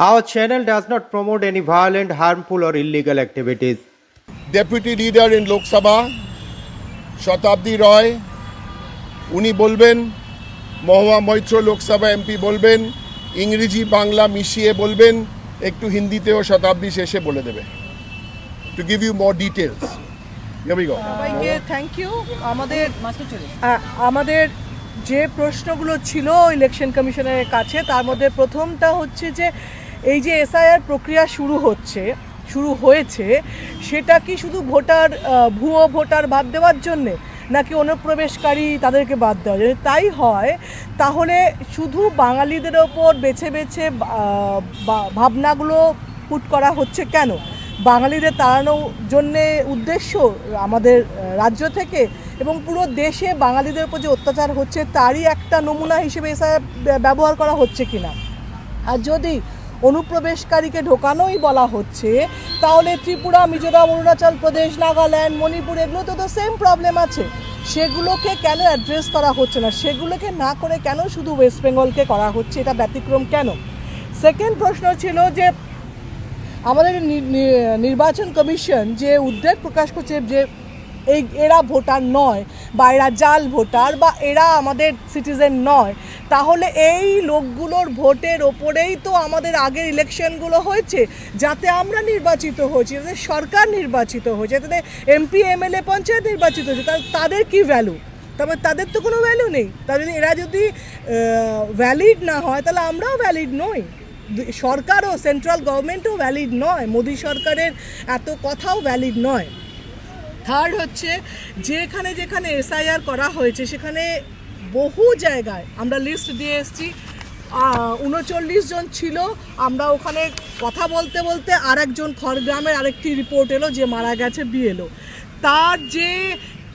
Our channel does not promote any violent, harmful, or illegal activities. Deputy leader in Lok Sabha শতাব্দী রয় উনি বলবেন Mahua Moitra Lok Sabha MP বলবেন ইংরেজি বাংলা মিশিয়ে বলবেন একটু হিন্দিতেও শতাব্দী শেষে বলে দেবে। To give you more details সবাইকে থ্যাংক ইউ আমাদের আমাদের যে প্রশ্নগুলো ছিল ইলেকশন কমিশনের কাছে তার মধ্যে প্রথমটা হচ্ছে যে এই যে এসআইআর প্রক্রিয়া শুরু হচ্ছে, শুরু হয়েছে, সেটা কি শুধু ভোটার ভুয়ো ভোটার বাদ দেওয়ার জন্যে, নাকি অনুপ্রবেশকারী তাদেরকে বাদ দেওয়া যদি তাই হয়, তাহলে শুধু বাঙালিদের ওপর বেছে বেছে ভাবনাগুলো পুট করা হচ্ছে কেন? বাঙালিদের তাড়ানোর জন্যে উদ্দেশ্য আমাদের রাজ্য থেকে এবং পুরো দেশে বাঙালিদের উপর যে অত্যাচার হচ্ছে, তারই একটা নমুনা হিসেবে এসা ব্যবহার করা হচ্ছে কিনা? আর যদি অনুপ্রবেশকারীকে ঢোকানোই বলা হচ্ছে। তাহলে ত্রিপুরা, মিজোরাম, অরুণাচল প্রদেশ, নাগাল্যান্ড, মণিপুর এগুলো তো তো সেম প্রবলেম আছে। সেগুলোকে কেন অ্যাড্রেস করা হচ্ছে না? সেগুলোকে না করে কেন শুধু ওয়েস্ট বেঙ্গলকে করা হচ্ছে? এটা ব্যতিক্রম কেন? সেকেন্ড প্রশ্ন ছিল যে, আমাদের নির্বাচন কমিশন যে উদ্বেগ প্রকাশ করছে, যে এই এরা ভোটার নয় বা এরা জাল ভোটার বা এরা আমাদের সিটিজেন নয়। তাহলে এই লোকগুলোর ভোটের ওপরেই তো আমাদের আগের ইলেকশনগুলো হয়েছে, যাতে আমরা নির্বাচিত হয়েছি, যাতে সরকার নির্বাচিত হয়েছে, যাতে এমপি এমএলএ পঞ্চায়েত নির্বাচিত হয়েছে, তাহলে তাদের কি ভ্যালু তবে তাদের তো কোনো ভ্যালু নেই। তাহলে এরা যদি ভ্যালিড না হয়, তাহলে আমরাও ভ্যালিড নই। সরকারও সেন্ট্রাল গভর্নমেন্টও ভ্যালিড নয়, মোদী সরকারের এত কথাও ভ্যালিড নয়। থার্ড হচ্ছে, যেখানে যেখানে এসআইআর করা হয়েছে, সেখানে বহু জায়গায় আমরা লিস্ট দিয়ে এসেছি। উনচল্লিশ জন ছিল। আমরা ওখানে কথা বলতে বলতে আরেকজন খড়গ্রামের আরেকটি রিপোর্ট এলো যে মারা গেছে বিএলও তার যে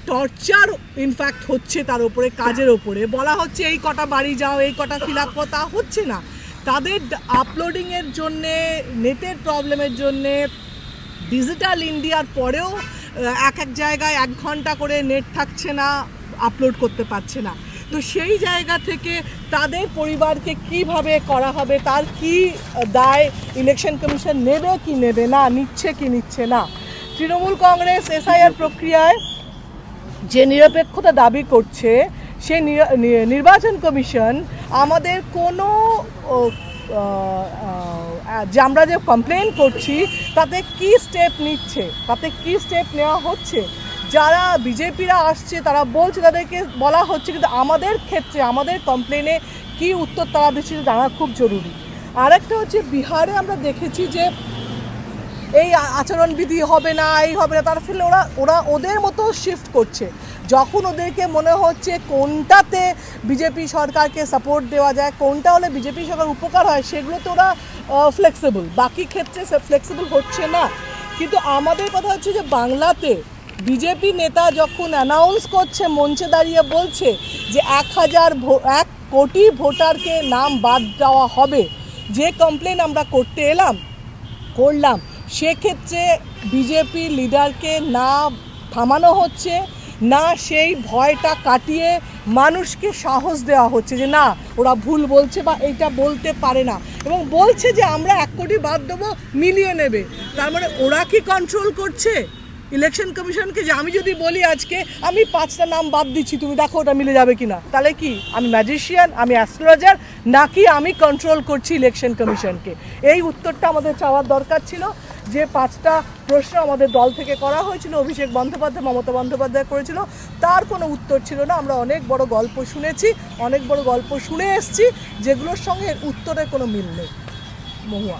টর্চার ইনফ্যাক্ট হচ্ছে তার উপরে, কাজের ওপরে বলা হচ্ছে, এই কটা বাড়ি যাও, এই কটা ফিল আপ তা হচ্ছে না। তাদের আপলোডিংয়ের জন্যে নেটের প্রবলেমের জন্যে ডিজিটাল ইন্ডিয়ার পরেও এক এক জায়গায় এক ঘণ্টা করে নেট থাকছে না আপলোড করতে পারছে না। তো সেই জায়গা থেকে তাদের পরিবারকে কীভাবে করা হবে, তার কি দায় ইলেকশন কমিশন নেবে কি নেবে না, নিচ্ছে কি নিচ্ছে না? তৃণমূল কংগ্রেস এসআইআর প্রক্রিয়ায় যে নিরপেক্ষতা দাবি করছে, সে নির্বাচন কমিশন আমাদের কোনো যে আমরা যে কমপ্লেন করছি, তাতে কি স্টেপ নিচ্ছে? তাতে কি স্টেপ নেওয়া হচ্ছে? যারা বিজেপিরা আসছে, তারা বলছে, তাদেরকে বলা হচ্ছে, কিন্তু আমাদের ক্ষেত্রে, আমাদের কমপ্লেনে কি উত্তর তারা দিচ্ছে জানা খুব জরুরি। আরেকটা হচ্ছে, বিহারে আমরা দেখেছি যে এই আচরণবিধি হবে না, এই হবে না, তার ফলে ওরা ওরা ওদের মতো শিফট করছে। যখন ওদেরকে মনে হচ্ছে কোনটাতে বিজেপি সরকারকে সাপোর্ট দেওয়া যায়, কোনটা হলে বিজেপি সরকার উপকার হয়, সেগুলোতে ওরা ফ্লেক্সিবল বাকি ক্ষেত্রে সে ফ্লেক্সিবল হচ্ছে না। কিন্তু আমাদের কথা হচ্ছে যে বাংলাতে বিজেপি নেতা যখন অ্যানাউন্স করছে, মঞ্চে দাঁড়িয়ে বলছে যে এক হাজার এক কোটি ভোটারকে নাম বাদ দেওয়া হবে, যে কমপ্লেন আমরা করতে এলাম, করলাম, সেক্ষেত্রে বিজেপি লিডারকে না থামানো হচ্ছে, না সেই ভয়টা কাটিয়ে মানুষকে সাহস দেওয়া হচ্ছে যে না, ওরা ভুল বলছে বা এইটা বলতে পারে না। এবং বলছে যে আমরা এক কোটি বাদ দেবো, মিলিয়ে নেবে। তার মানে ওরা কি কন্ট্রোল করছে? ইলেকশন কমিশনকে যে আমি যদি বলি আজকে, আমি পাঁচটা নাম বাদ দিচ্ছি, তুমি দেখো ওটা মিলে যাবে কি না তাহলে কি, আমি ম্যাজিশিয়ান আমি অ্যাস্ট্রোলজার নাকি আমি কন্ট্রোল করছি ইলেকশন কমিশনকে এই উত্তরটা আমাদের চাওয়ার দরকার ছিল। যে পাঁচটা প্রশ্ন আমাদের দল থেকে করা হয়েছিল, অভিষেক বন্দ্যোপাধ্যায়, মমতা বন্দ্যোপাধ্যায় করেছিল, তার কোনো উত্তর ছিল না। আমরা অনেক বড় গল্প শুনেছি, অনেক বড় গল্প শুনে এসছি, যেগুলোর সঙ্গে উত্তরের কোনো মিল নেই। মহুয়া।